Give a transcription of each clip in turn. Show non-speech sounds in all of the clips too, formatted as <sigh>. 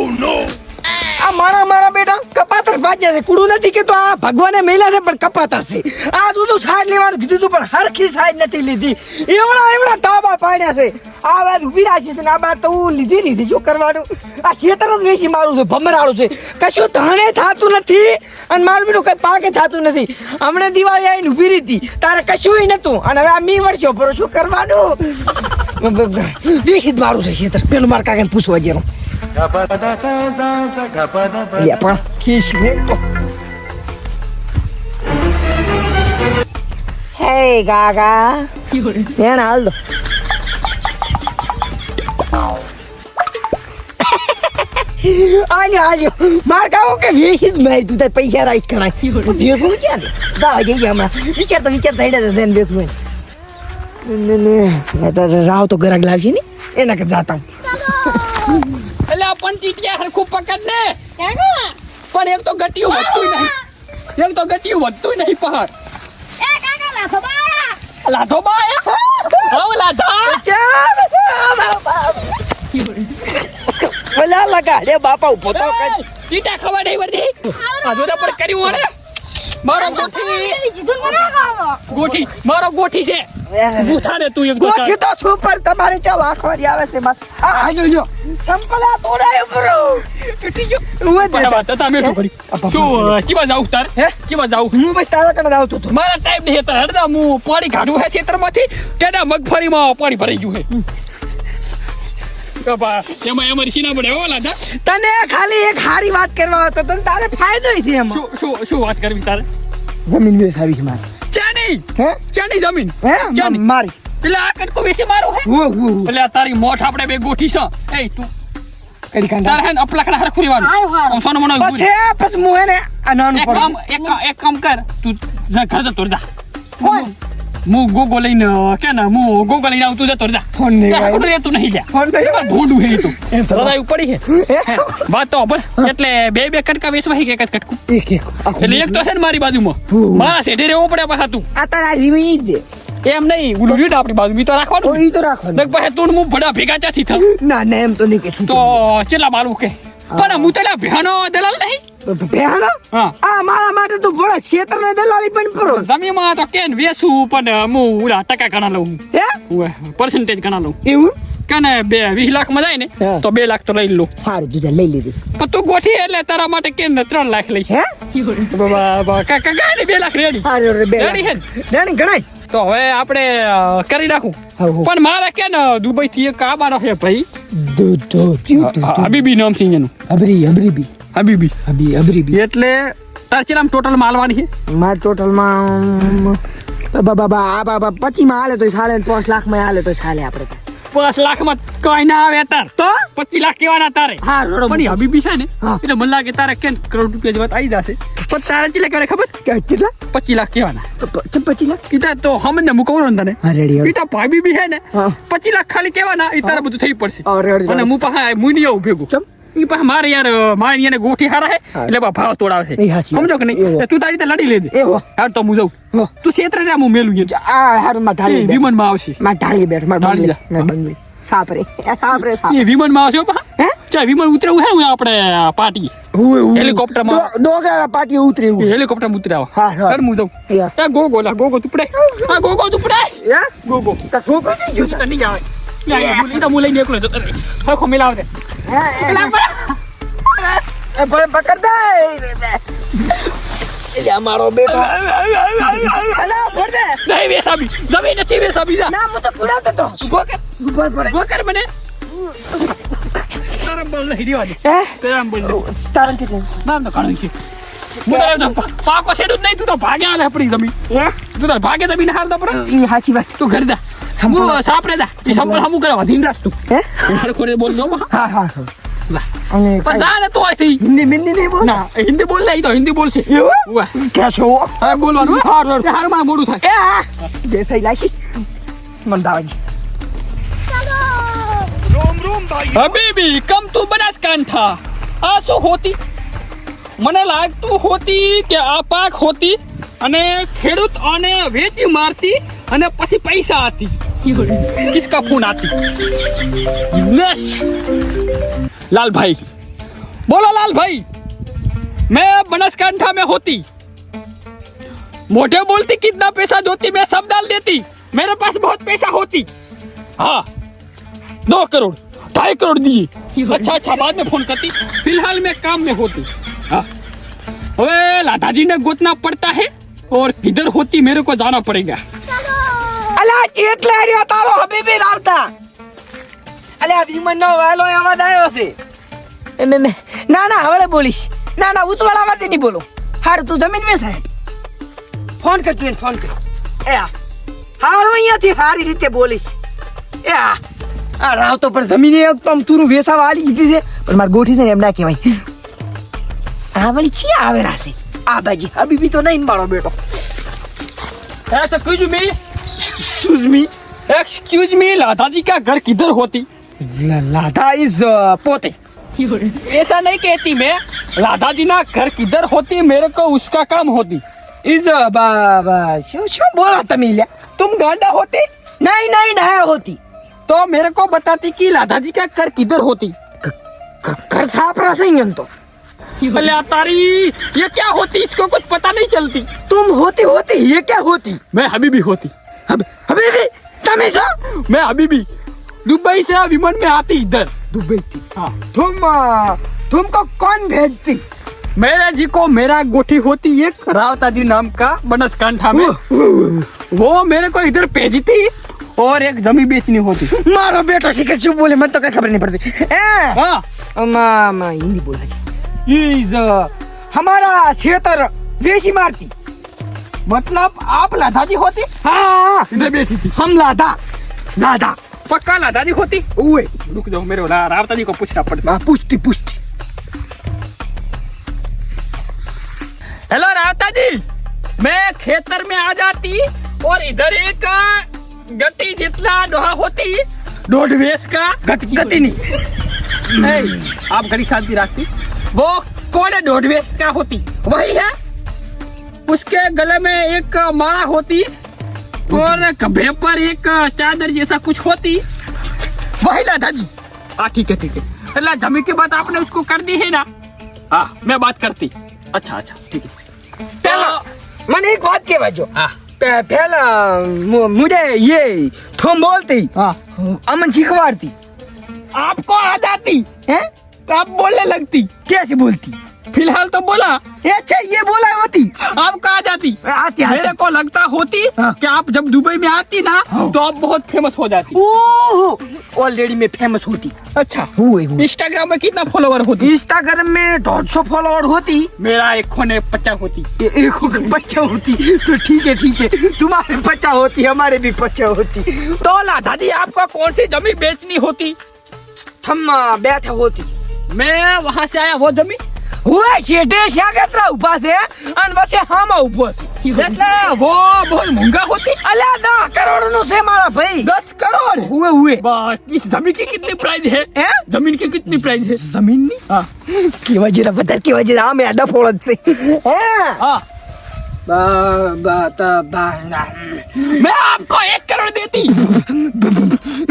આ મારા મારા બેટા કપાતર ભાગ્યા છે કુડું નથી કે તો આ ભગવાને મેલા છે પણ કપાતર છે આ બધું સાઈડ લેવાનું કીધું તું પણ હરખી સાઈડ નથી લીધી. એવડા એવડા ટાબા પાડ્યા છે. આ વાત ઊભી રાખી છે ને આ બાદ તો હું લીધી લીધી શું કરવાનું? આ ખેતર જ વેચી મારું છે ભમરાળું છે. કશું ધાણે થતું નથી અને મારું બેટું કઈ પાકે થતું નથી. હમણાં દિવાળી આવીને ઊભી રહી તારે કશું નતું અને હવે આ મી વળશો પર શું કરવાનું? વેચી જ મારું છે ખેતર. પેલું મારે કાંઈ પૂછવા જેનું. ને તો હે કાકા એને હાલ દો આલ્યો આલ્યો માર કાકો કે વેચી જ મેં તું તાર પૈસા રાખ કણાય વેચવું ક્યાં દાવા જઈ ગયા હમણાં વિચારતા વિચારતા હેડે તેને વેચવું ને ને ને રાવ તો ગરાક લાવશે ને એના કે જાતા હું એટલે પણ ટીટિયા હરખું પકડ ને. પણ એક તો ગટિયું વધતું નહીં. એક તો ગટિયું વધતું નહીં પહાડ લાધો બા હવે લાધા ઓલા લગાડે બાપા ઊભો તો કઈ. ટીટા ખબર નહીં પડતી. આજુ તો પણ કર્યું મારો ગોઠી. ગોઠી. મારો ગોઠી છે. ને તું એક ગોઠી તો સુપર તમારે ચા વાખવારી આવે છે બસ આ આજો જો સંપલા તોડાય બ્રો તૂટી જો ઉવે દે તો તમે કરી શું ચીવા જાવ તાર? હે? ચીવા જાવ હું બસ તારા કને આવતો તો. મારા ટાઈમ નહીં હતા હરદા હું પાણી કાઢું હે ખેતરમાંથી તેના મગફળીમાં પાણી ભરાઈ ગયું હે. એમાં અમારી સીના પડે હો લાદા. તને ખાલી એક સારી વાત કરવા હતો તને તારે ફાયદો છે એમાં. શું શું શું વાત કરવી તારે? જમીન છે મારી. ચાની હે? ચાની જમીન. હે? ચાની. મારી. એટલે આ કટકો વેસી મારો હે? ઓ wo એટલે તારી મોઠ આપણે બે ગોઠી છે. એ તું કરી કાંડા તારે હે ને અપલાખડા હરખું રહેવાનું. આમ હાર. સોનો મનો હે પછી હું હે ને આ નાનું એક કામ એક કામ- એક કામ કર. તું જા ઘર જતો જા. હું ગોગો લઈને કે ને હું ગોગો લઈને આવતું જતો જા ફોન નહીં આવ્યો. રહેતું નહીં લ્યા. ફોન નહીં પણ ભૂંડું હે તું. રડાઈ પડી હે. વાત તો પણ એટલે બે બે કટકા વેચવા હે કે કટકું? એક એક. એટલે એક તો છે ને મારી બાજુમાં. મારા શેઠે રહેવું પડે પાછા તું. આ તારા જીવી જ એમ નહીં ગુલુ રીડ આપણી બાજુ. બી તો રાખવાનું. ઈ તો રાખવાનું. નક પછી તું હું ભડા ભેગા ચાથી થા ના ના એમ તો નહીં કે તો ચેલા મારું કે? પણ હું તેલા ભેનો દલાલ નહીં? ભેહાનો આ મારા માટે તો ભોળા ક્ષેત્ર ને દલાલી પણ પરો જમીનમાં તો કેન વેસું પણ હું ઓલા ટકા ઘણા લઉં. હે? પર્સન્ટેજ ઘણા લઉં. એવું? કે બે વીસ લાખમાં જાય ને તો બે લાખ તો લઈ લો. તું લઈ લીધી. પણ તું ગોઠી એટલે તારા માટે કેન ત્રણ લાખ લઈ હે? બા, લાખ રેડી. હે? ગણાય? તો હવે આપણે કરી નાખું. પણ મારે કે ને દુબઈ થી એક આબાનો છે ભાઈ. હબીબી નામ છે એનું. અબરી અબરી બી હબીબી હબી અબરી બી એટલે તાર ચેલામ ટોટલ માલવાની છે? માર ટોટલમાં બાબા બાબા આ બાબા પચી માં હાલે તો ચાલે ને પાંચ લાખમાં હાલે તો ચાલે આપણે. પાંચ લાખમાં કઈ ના આવે તાર. તો? પચીસ લાખ કેવાના તારે. હા રોડો પણ હબીબી છે ને હા. એટલે મને લાગે તારે કેમ કરોડ રૂપિયા જેવા આવી જશે. પણ તારે ચેલા કરે ખબર? કેટલા પચીસ લાખ કેવાના પ- પચી લાખ? ઈતા તો હમને મુકવાનો ને તને. હા રેડી ઈતા ભાઈ બી છે ને હા. પચી લાખ ખાલી કેવાના ઈ તારે બધું થઈ પડશે. હા, અને હું મુઈ નહીં આવું ભેગું ચમ? ઈ પાછા મારે યાર મારે એને ગોઠી હારા હે એટલે ભાવ તોડાવે છે. એ. સમજો કે નહીં? તું તારી રીતે લડી લેજે. હાર તો હું જાઉં. તું ક્ષેત્ર ને હું મેલું આ હારમાં ઢાળી. વિમાનમાં આવશે. માં ઢાળી બેઠમાં ઢાળી જા. <laughs> સાપરે. સાપરે સાપ એ વિમાનમાં આવશે પા? ચા વિમાન ઉતરવું હે હું આપણે હુએ. હેલિકોપ્ટરમાં. ડોગા પાટી ઉતરે એ હેલિકોપ્ટરમાં ઉતરાવ હા. હાર હું જાઉં. એ ગોગો લા ગોગો તું પડાય. આ ગોગો તું પડાય. યા. ગોગો. તા છોકરો નહીં આવે. તો હું લઈને એકલો જતો રહીશ હરખો મિલાવ દે હે, હે, લા, હે. પડા. એ ભલે પકડ દે અમારો બેટો દે નહીં વેસાબી જમીન નથી વેસાબી ના હું તો પુરાતો તો ગોકર ગોકર મને તારા બળ નહીં દેવા દે તારા નહીં. તારણથી નામ તો કાઢું છે તારે તો પાકો છેડું જ નહીં તું તો ભાગે હાલે આપણી જમીન તું તારે ભાગે જમીન હાલ તો પડે ઈ સાચી વાત તું ઘરે જા સંપૂર્ણ. સાપડે જા એ સંપલ હમું કરે વધીને રાસ તું હે હરખો રે બોલ દો માં. હા હા. અને પણ જા ને તો અહીંથી. હિન્દી મિન્દી નહીં બોલ ના હિન્દી બોલ ને ઈ તો હિન્દી બોલશે એવું. કેશો હવે બોલવાનું હો. હા, રોડ. એ મોડું થાય એ હા દેસાઈ લાશી મંદાવાજી હબીબી કમ તું બનાસકાંઠા આ શું હોતી મને લાગતું હોતી કે આ પાક હોતી અને ખેડૂત આને વેચી મારતી અને પછી પૈસા આતી કિસકા ફોન આતી નસ લાલભાઈ बोलो लाल भाई मैं बनासकांठा में होती मोटे बोलती कितना पैसा जोती मैं सब डाल देती मेरे पास बहुत पैसा होती हाँ दो करोड़ ढाई करोड़ दिए अच्छा अच्छा बाद में फोन करती फिलहाल मैं काम में होती हाँ अबे लादाजी ने गोतना पड़ता है और किधर होती मेरे को जाना पड़ेगा અલા ચેટલે રહ્યો તારો હબીબી રાવતા અલ્યા વિમન નો વાલો અવાજ આવ્યો છે એ મે- મે- ના ના હવે બોલીશ ના ના ઉતવાળા વાતે નહીં બોલો હારું તું જમીન મે સાહેબ ફોન કર તું એને ફોન કર એ આ હારું અહીંયાથી સારી રીતે બોલીશ એ આ આ રાવ તો પણ જમીને એક તો આમ તું વેસાવા આલી દીધી છે પણ મારી ગોઠી છે ને એમ ના કહેવાય આ વળી ચી આવેલા છે આ બાજી હબીબી તો નહીં મારો બેટો Excuse me excuse me excuse me Ladha ji का घर किधर होती लाधा इज़ पोते ऐसा नहीं कहती मैं राधा जी ना घर किधर होती मेरे को उसका काम होती। इज़ बाबा uh, बोला तमिलिया तुम गांडा होती? नहीं नहीं नहीं होती। तो मेरे को बताती कि राधा जी का घर किधर होती। कर था अपना सही तो भले तारी ये क्या होती? इसको कुछ पता नहीं चलती। तुम होती होती ये क्या होती? मैं अभी भी होती। अभी भी तमीशा मैं अभी भी दुबई से विमान में आती इधर। दुबई थी। हाँ। तुम तुमको कौन भेजती? मेरे जी को मेरा गोठी होती एक रावता जी नाम का बनसकंठा में। वो मेरे को इधर भेजी थी और एक जमी बेचनी होती। मारो बेटा ठीक चुप बोले मैं तो क्या खबर नहीं पड़ती। हाँ। हिंदी बोला इज़ हमारा क्षेत्र वेशी मारती। मतलब आप लादा जी होती? हाँ, हाँ, हाँ, हाँ इधर बैठी थी। हम लादा लादा। पक्का लादा जी होती? ओए। रुक जाओ मेरे रावता जी को पूछना पड़ता। पूछती पूछती। हेलो रावता जी मैं खेतर में आ जाती और इधर एक गति जितना डोहा होती डोडवेश का गति गति <laughs> नहीं आप घड़ी शांति रखती। वो कौन है ढोडवेश का होती? वही है। उसके गले में एक माला होती और कभे पर एक चादर जैसा कुछ होती। वही लाधा जी हाँ ठीक है ठीक है। अल्लाह जमी की बात आपने उसको कर दी है ना? हाँ मैं बात करती। अच्छा अच्छा ठीक है। पहला हाँ, मैंने एक बात के बाजो हाँ। पहला मुझे ये थोम बोलती। हाँ। अमन जी आपको आ जाती है? आप बोलने लगती। कैसे बोलती? फ़िलहाल तो बोला। ये अच्छा ये बोला होती। आपको आ जाती? आती मेरे को लगता होती हाँ। कि आप जब दुबई में आती ना हाँ। तो आप बहुत फ़ेमस हो जाती। ऑलरेडी में फ़ेमस होती। अच्छा। इंस्टाग्राम में कितना फॉलोवर होती? इंस्टाग्राम में दौड़ सौ फॉलोवर होती। मेरा एक खोने पचास होती। एक बच्चा होती। तो ठीक है ठीक है। तुम्हारे बच्चा होती हमारे भी बच्चा होती। तो लाधा जी आपको कौन सी ज़मीन बेचनी होती? अ, बैठा होती। मैं वहां से आया वो जमीन हुए શેઠે શાગતરા ઉભા છે અને વચ્ચે હામા ઉભો છે એટલે वो बहुत महंगा होती અલ્યા દસ કરોડ નું છે મારા ભાઈ दस करोड़ હુએ હુએ बस इस जमीन की कितनी प्राइस है હે जमीन की कितनी प्राइस है જમીન ની हाँ કેવા જરા બધા કેવા જરા આમે આડા ફોળ જ છે હે हाँ બા બા તા બા ના. मैं आपको एक करोड़ देती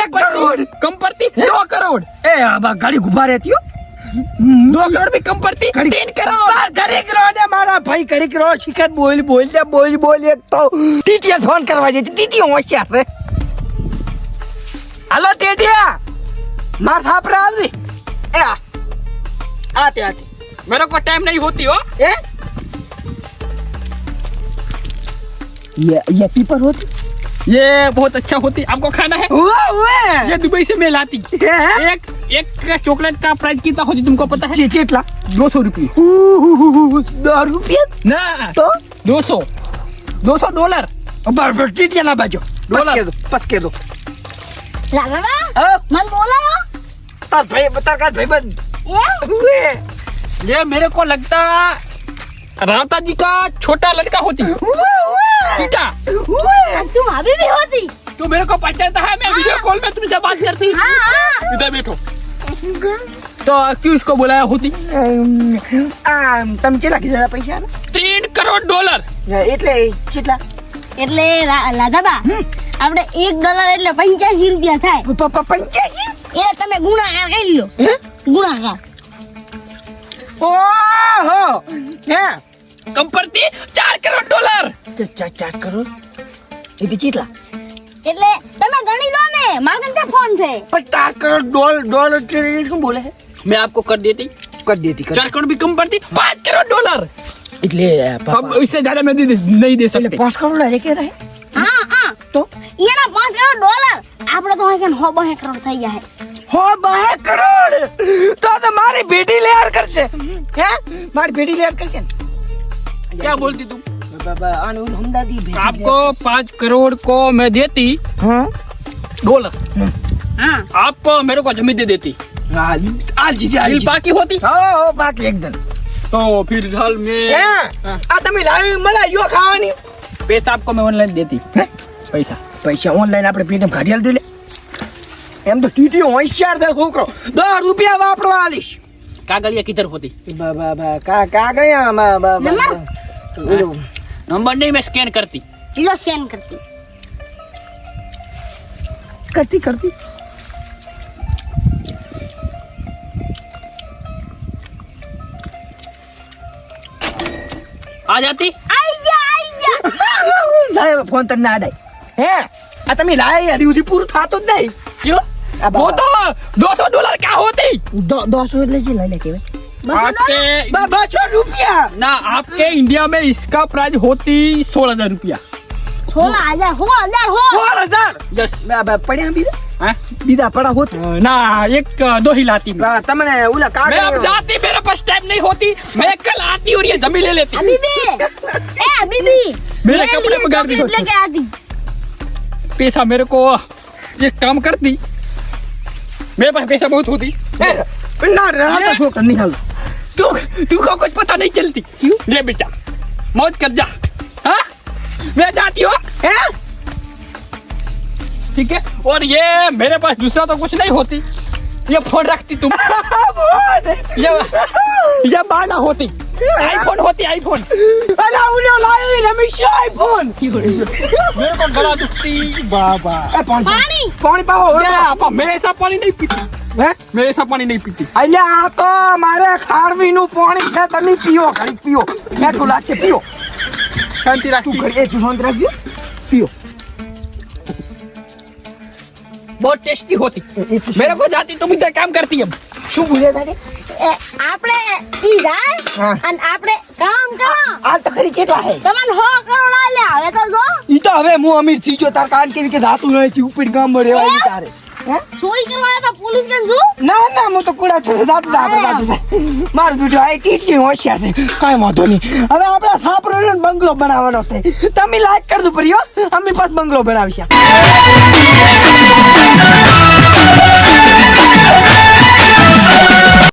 એક કરોડ कम पड़ती दो करोड़ એ આ બા ગાડી ઉભા રહેતી હો दो करोड़ भी कम पड़ती तीन करोड़ घड़ी करो ने मारा भाई घड़ी करो शिखर बोल बोल जा बोल बोल एक तो टीटिया फोन करवा जे टीटिया होशियार रे हेलो टीटिया मार थाप रे आवी ए आते आते मेरे को टाइम नहीं होती हो ए ये ये पीपर होती ये बहुत अच्छा होती आपको खाना है? ये दुबई से मैं लाती एक एक चॉकलेट का प्राइस कितना होती तुमको पता है? चेटला दो सौ रुपये। दो रुपये? ना तो? दो सौ। दो सौ डॉलर। बार बार चीट चला बाजो। डॉलर। के दो पस के दो। हाँ? मन बोला तार भाई बता कर भाई बन। ये? ये मेरे को लगता रावता जी का छोटा लड़का होती। है हुए बेटा हुए તું ભાભી भी होती तू मेरे को पहचानता है मैं वीडियो कॉल में तुमसे बात करती हाँ हाँ इधर बैठो तो क्यों इसको बुलाया होती આમ તમે કેટલા કીધા હતા પૈસા तीन करोड़ डॉलर એટલે કેટલા એટલે લા- લાધાબા આપણે એક ડોલર એટલે પંચ્યાસી રૂપિયા થાય પ- પ- પંચ્યાસી એટલે તમે ગુણાકાર કરી લો હે? ગુણાકાર ઓહો હે કંપરતી ચાર કરોડ ડોલર ચાર ચાર ચાર કરોડ એથી કેટલા એટલે તમે ગણી લો ને મારા કન ત્યાં ફોન છે પણ ચાર કરોડ ડોલર ડોલર એટલે શું બોલે છે मैं आपको कर देती कर देती कर चार करोड़ भी कम पड़ती पाँच करोड़ डॉलर એટલે अब પાપા इससे ज्यादा मैं दे, नहीं दे એટલે सकते પાંચ કરોડ હે કે રહે હા હા તો એના પાંચ કરોડ ડોલર આપણે તો અહીં હો બહે કરોડ થઈ જાય હો બે કરોડ તો તો મારી બેટી લેર કરશે હે મારી બેટી લેર કરશે ને क्या बोलती तुम બાબા આનું હમદાદી બેટી आपको पाँच करोड़ को मैं देती હા डॉलर હા आपको मेरे को जमीन दे देती આ આ જીજે આ दिल જીજે. बाकी होती હો હો બાકી એકદમ तो फिर हाल હે में આ તમે લાવી મને યો ખાવાની पैसा आपको मैं ऑनलाइन देती હે? पैसा પૈસા ઓનલાઈન આપણે પેટીએમ કાઢી આલ દે લે એમ તો ટીટીઓ હોશિયાર દે છોકરો દસ રૂપિયા વાપરવા આલીશ कागलिया किधर होती બા બા બા કા કા ગયા બા બા બા નંબર? ઓલું. नंबर नहीं मैं स्कैन करती લો સેન કરતી કરતી કરતી आ जाती આઈ જા આઈ જા <laughs> લાય ફોન તને ના અડાય હે આ તમે લાય હજી સુધી પૂરું થતું જ નહીં क्यों अब- वो तो दो સौ डॉलर क्या होती દો- દોસો એટલે જે લઈ લે કેવાય બસો ડોલર आपके रुपया। ना आपके इंडिया में इसका प्राइस होती सोलह हज़ार रुपया। बीदा पड़ा हो। हाँ? ना एक दो ही लाती मैं। तमने उला का मैं अब जाती मेरे पास टाइम नहीं होती। मैं कल आती और ये ज़मीन ले लेती। अभी भी। <laughs> ए अभी भी। मेरे कपड़े में गाड़ी लेके आती। पैसा मेरे को ये काम करती। मेरे पास पैसा बहुत होती। ना रहा था ठोकर निकाल तुमको कुछ पता नहीं चलती। क्यों? ले बेटा मौत कर जा। हा? मैं जाती हूँ हाँ? ठीक है? और ये मेरे पास दूसरा तो कुछ नहीं होती। ये फ़ोन रखती तुम। <laughs> ये ये बाना होती। आईफोन होती आईफोन अला उन्हें लाई रमेश आईफोन मेरे को गला दुखती बाबा। पानी। पानी पाओ मैं ऐसा पानी नहीं पीता। મેરે સા પાણી નહીં પીતી. અલ્યા આ તો મારે ખારવીનું પાણી છે. તમે પીઓ ખાલી પીઓ. મેઠું લાગશે પીઓ. શાંતિ રાખું. ઘડી એ તું શાંત રાખજો. પીઓ. બહુ ટેસ્ટી હોતી. મેરે કો જાતી તું બીજા કામ કરતી એમ. શું બોલે તારે આપણે ઈ જાય અને આપણે કામ કરો. આ તકરી કેટલા હે. તમન હો કરોડ આલે હવે તો જો. ઈ તો હવે હું અમીર થઈ ગયો. તાર કાન કે ધાતું નથી. ઉપર કામમાં રહેવાય તારે. ચોરી કરવા તો પોલીસ કેમ જો? ના ના હું તો કુડા છું. જાત જાત મારું બીજું આ ટીટી હોશિયાર છે કાંઈ વાંધો નહીં. હવે આપણે સાપરો બંગલો બનાવવાનો છે. તમે લાઈક કરી દો પરિયો અમે પાસ બંગલો બનાવીશું.